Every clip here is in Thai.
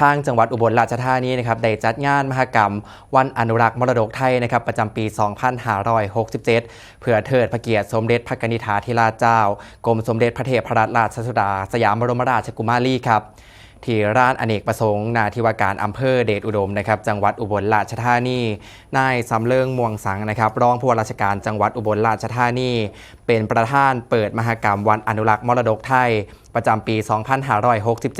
ทางจังหวัดอุบลราชธานีนะครับได้จัดงานมหกรรม วันอนุรักษ์มรดกไทยนะครับประจำปี 2567 เพื่อเทิดพระเกียรติสมเด็จพระกนิษฐาธิราชเจ้า กรมสมเด็จพระเทพรัตนราชสุดา สยามบรมราชกุมารีครับที่ร้านอเนกประสงค์นาทิวาการอำเภอเดชอุดมนะครับจังหวัดอุบลราชธานีนายสำเริงม่วงสังนะครับรองผู้ว่าราชการจังหวัดอุบลราชธานี เป็นประธานเปิดมหกรรมวันอนุรักษ์มรดกไทย ประจำปี 2567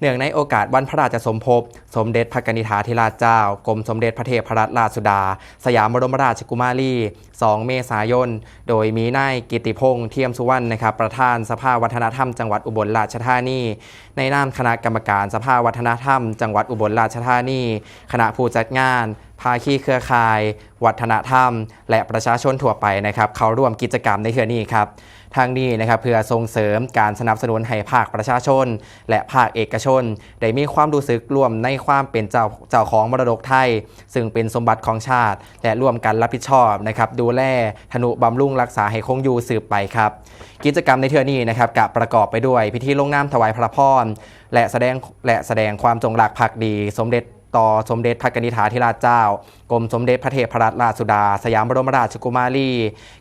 เนื่องในโอกาสวันพระราชสมภพ สมเด็จพระกนิษฐาธิราชเจ้า กรมสมเด็จพระเทพรัตนราชสุดา สยามบรมราชกุมารี 2 เมษายน โดยมีนายกิติพงษ์เทียมสุวรรณนะครับประธานสภาวัฒนธรรมจังหวัดอุบลราชธานี ในนามคณะกรรมการสภาวัฒนธรรม จังหวัดอุบลราชธานี คณะผู้จัดงาน ภาคีเครือข่าย วัฒนธรรม และประชาชนทั่วไปนะครับ เขาร่วมกิจกรรมในเทือนี้ครับทางนี้นะครับเพื่อส่งเสริมการสนับสนุนให้ภาคประชาชน และภาคเอกชน ได้มีความรู้สึกร่วมในความเป็นเจ้าเจ้าของมรดกไทย ซึ่งเป็นสมบัติของชาติ และร่วมกันรับผิดชอบนะครับดูแลธนุบำรุงรักษาให้คงอยู่สืบไปครับ กิจกรรมในเทือนี้นะครับกับประกอบไปด้วยพิธีลงนามถวายพระพรและแสดงและแสดงความจงรักภักดี สมเด็จ ต่อสมเด็จพระกนิษฐาธิราชเจ้า กรมสมเด็จพระเทพรัตนราชสุดา สยามบรมราชกุมารี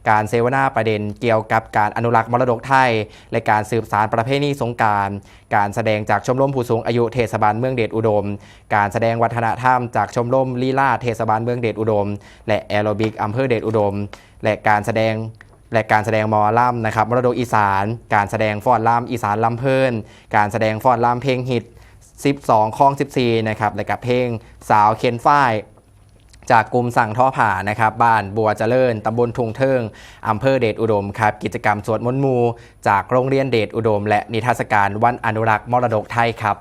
การเสวนาประเด็นเกี่ยวกับการอนุรักษ์มรดกไทย และการสืบสารประเพณีสงการ การแสดงจากชมรมผู้สูงอายุเทศบาลเมืองเดชอุดม การแสดงวัฒนธรรมจากชมรมลีลาเทศบาลเมืองเดชอุดม และแอโรบิกอำเภอเดชอุดม และการแสดงและการแสดงมอล่ำนะครับมรดกอีสาน การแสดงฟอนล่ำอีสานลำเพลิน การแสดงฟอนล่ำเพลงฮิต 12คลอง 14 นะครับ และกับเพลงสาวเคนฝ้ายจากกลุ่มสั่งท่อผ่านะครับบ้านบัวเจริญตำบลทุงเทิงอำเภอเดชอุดมครับกิจกรรมสวดมนต์มู จากโรงเรียนเดชอุดม และนิทรรศการวันอนุรักษ์มรดกไทยครับ